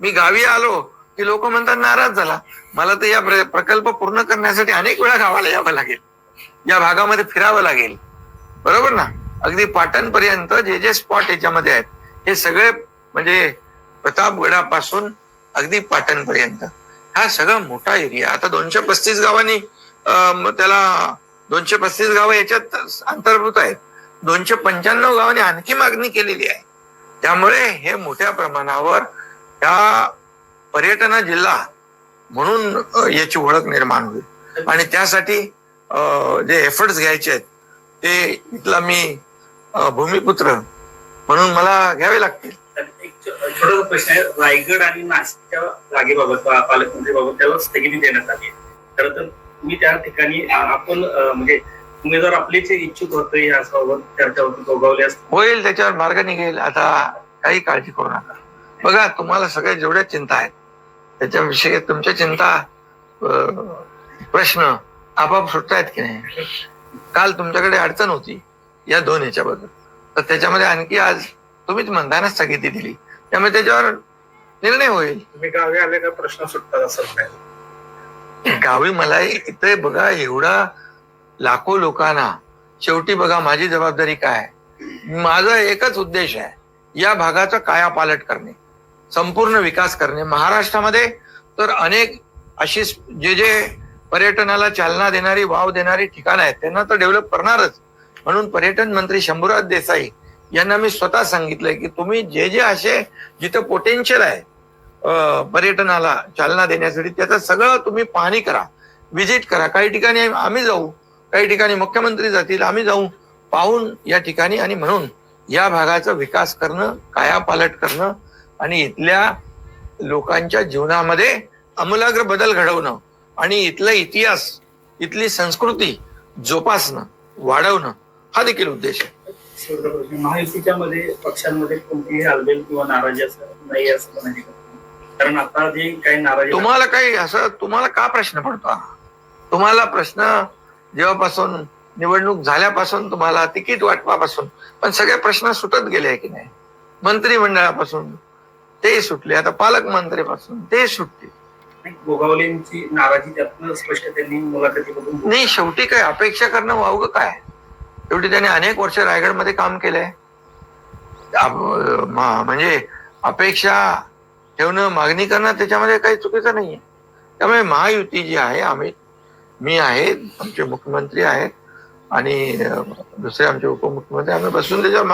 मी गावी आलो की लोक म्हणतात नाराज झाला. मला तर या प्र- प्रकल्प पूर्ण करण्यासाठी अनेक वेळा गावाला यावं लागेल. या भागामध्ये फिरावं लागेल. बरोबर ना? अगदी पाटणपर्यंत जे जे स्पॉट याच्यामध्ये आहेत हे सगळे म्हणजे प्रतापगडापासून अगदी पाटणपर्यंत. हा सगळा मोठा एरिया आता दोनशे पस्तीस गावांनी मग त्याला दोनशे पस्तीस गावं याच्यात अंतर्भूत आहेत. दोनशे पंच्याण्णव गावांनी आणखी मागणी केलेली आहे. त्यामुळे हे मोठ्या प्रमाणावर त्या पर्यटन जिल्हा म्हणून याची ओळख निर्माण होईल. आणि त्यासाठी जे एफर्ट्स घ्यायचे आहेत ते इथला मी भूमिपुत्र म्हणून मला घ्यावे लागतील. तर एक छो- छोटासा प्रश्न आहे रायगड आणि नाशिकच्या जागेबाबत पालकमंत्रीबाबत त्याला स्थगिती देण्यात आली खरं तर मी त्या ठिकाणी आपण म्हणजे उमेदवार आपलेच इच्छुक होते याबाबत चर्चा होती होईल त्याच्यावर मार्ग निघेल. आता काही काळजी करू नका. बघा तुम्हाला सगळ्या जेवढ्या चिंता आहेत त्याच्याविषयी तुमच्या चिंता प्रश्न आपाप सुटतायत की नाही? काल तुमच्याकडे अडचण होती या दोन ह्याच्याबद्दल तर त्याच्यामध्ये आणखी आज तुम्हीच म्हणताना स्थगिती दिली. त्यामुळे त्याच्यावर निर्णय होईल. तुम्ही गावी आले का प्रश्न सुटतात असं काय गावी मला इथे बघा एवढा लाखो लोकांना शेवटी बघा माझी जबाबदारी काय? माझा एकच उद्देश आहे या भागाचा कायापालट करणे. संपूर्ण विकास करणे. महाराष्ट्रामध्ये तर अनेक अशी जे जे पर्यटनाला चालना देणारी वाव देणारी ठिकाणं आहेत त्यांना तर डेव्हलप करणारच. म्हणून पर्यटन मंत्री शंभूराज देसाई यांना मी स्वतः सांगितलंय की तुम्ही जे जे असे जिथं पोटेन्शियल आहे पर्यटनाला चालना देण्यासाठी त्याचं सगळं तुम्ही पाहणी करा. व्हिजिट करा. काही ठिकाणी आम्ही जाऊ काही ठिकाणी मुख्यमंत्री जातील आम्ही जाऊ पाहून या ठिकाणी आणि म्हणून या भागाचा विकास करणं कायापालट करणं आणि इथल्या लोकांच्या जीवनामध्ये आमूलाग्र बदल घडवणं आणि इथला इतिहास इथली संस्कृती जोपासणं वाढवणं हा देखील उद्देश आहे महायुतीच्या मध्ये पक्षांमध्ये कोणतीही हालबेल किंवा नाराजी असं नाही असं म्हणायची का? कारण आता जे काही नाराजी तुम्हाला काही असं तुम्हाला का प्रश्न पडतो? तुम्हाला प्रश्न जेव्हापासून निवडणूक झाल्यापासून तुम्हाला तिकीट वाटपापासून पण सगळे प्रश्न सुटत गेले की नाही मंत्रिमंडळापासून ते सुटले. आता पालकमंत्रीपासून ते सुटले. गोगावलेंची नाराजी त्यातनं स्पष्ट त्यांनी मुलाखतीमधून नाही शेवटी काय अपेक्षा करणं वावगं काय? शेवटी त्याने अनेक वर्ष रायगडमध्ये काम केलंय. म्हणजे अपेक्षा ठेवणं मागणी करणं त्याच्यामध्ये काही चुकीचं नाहीये. त्यामुळे महायुती जी आहे आम्ही मी आहे आमचे मुख्यमंत्री आहेत आणि दुसरे आमचे उपमुख्यमंत्री आम्ही बसून त्याच्यावर